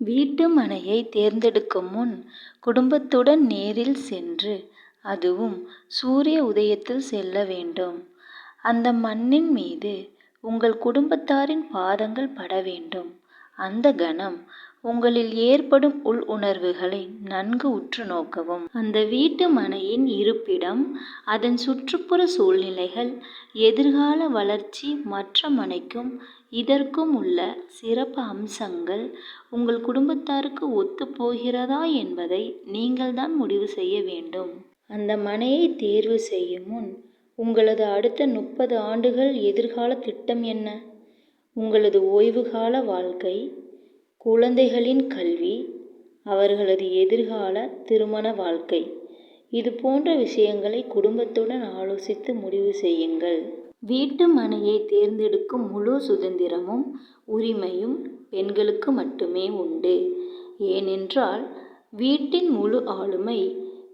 வீட்டு மனையை தேர்ந்தெடுக்கும் முன் குடும்பத்துடன் நேரில் சென்று அதுவும் சூரிய உதயத்தில் செல்ல வேண்டும். அந்த மண்ணின் மீது உங்கள் குடும்பத்தாரின் பாதங்கள் பட வேண்டும். அந்த கணம் உங்களில் ஏற்படும் உள் உணர்வுகளை நன்கு உற்று நோக்கவும். அந்த வீட்டு மனையின் இருப்பிடம் அதன் சுற்றுப்புற சூழ்நிலைகள் எதிர்கால வளர்ச்சி மற்ற மனைக்கும் இதற்கும் உள்ள சிறப்பு அம்சங்கள் உங்கள் குடும்பத்தாருக்கு ஒத்துப்போகிறதா என்பதை நீங்கள் தான் முடிவு செய்ய வேண்டும். அந்த மனையை தேர்வு செய்யும் முன் உங்களது அடுத்த முப்பது ஆண்டுகள் எதிர்கால திட்டம் என்ன? உங்களது ஓய்வுகால வாழ்க்கை குழந்தைகளின் கல்வி அவர்களது எதிர்கால திருமண வாழ்க்கை இது போன்ற விஷயங்களை குடும்பத்துடன் ஆலோசித்து முடிவு செய்யுங்கள். வீட்டு மனையை தேர்ந்தெடுக்கும் முழு சுதந்திரமும் உரிமையும் பெண்களுக்கு மட்டுமே உண்டு. ஏனென்றால் வீட்டின் முழு ஆளுமை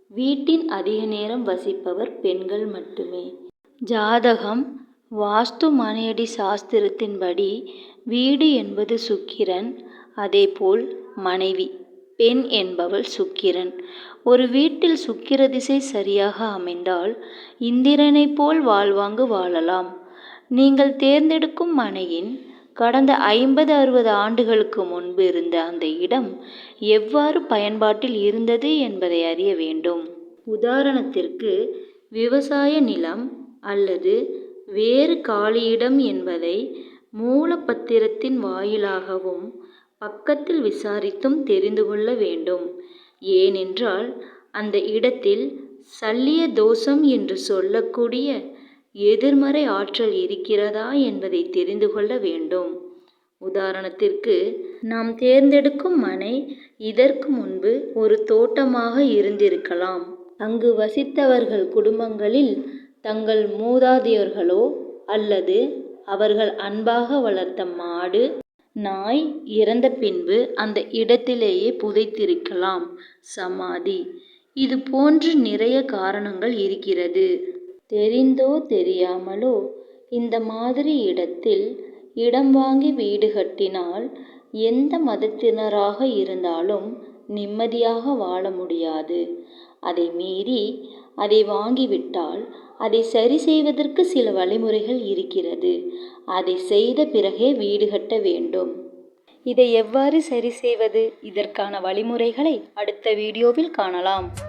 வீட்டின் அதிக நேரம் வசிப்பவர் பெண்கள் மட்டுமே. ஜாதகம் வாஸ்து மனையடி சாஸ்திரத்தின்படி வீடு என்பது சுக்கிரன் அதேபோல் மனைவி பெண் என்பவள் சுக்கிரன். ஒரு வீட்டில் சுக்கிர திசை சரியாக அமைந்தால் இந்திரனைப் போல் வாழ்வாங்கு வாழலாம். நீங்கள் தேர்ந்தெடுக்கும் மனையின் கடந்த ஐம்பது அறுபது ஆண்டுகளுக்கு முன்பு இருந்த அந்த இடம் எவ்வாறு பயன்பாட்டில் இருந்தது என்பதை அறிய வேண்டும். உதாரணத்திற்கு விவசாய நிலம் அல்லது வேறு காலியிடம் என்பதை மூலப்பத்திரத்தின் வாயிலாகவும் பக்கத்தில் விசாரித்தும் தெரிந்து கொள்ள வேண்டும். ஏனென்றால் அந்த இடத்தில் சல்லிய தோஷம் என்று சொல்லக்கூடிய எதிர்மறை ஆற்றல் இருக்கிறதா என்பதை தெரிந்து கொள்ள வேண்டும். உதாரணத்திற்கு நாம் தேர்ந்தெடுக்கும் மனை இதற்கு முன்பு ஒரு தோட்டமாக இருந்திருக்கலாம். அங்கு வசித்தவர்கள் குடும்பங்களில் தங்கள் மூதாதையர்களோ அல்லது அவர்கள் அன்பாக வளர்த்த மாடு நாய் இறந்த பின்பு அந்த இடத்திலேயே புதைத்திருக்கலாம். சமாதி இது போன்று நிறைய காரணங்கள் இருக்கிறது. தெரிந்தோ தெரியாமலோ இந்த மாதிரி இடத்தில் இடம் வாங்கி வீடு கட்டினால் எந்த மதத்தினராக இருந்தாலும் நிம்மதியாக வாழ முடியாது. அதை மீறி அதை வாங்கிவிட்டால் அதை சரி செய்வதற்கு சில வழிமுறைகள் இருக்கிறது. அதை செய்த பிறகே வீடு கட்ட வேண்டும். இதை எவ்வாறு சரி செய்வது இதற்கான வழிமுறைகளை அடுத்த வீடியோவில் காணலாம்.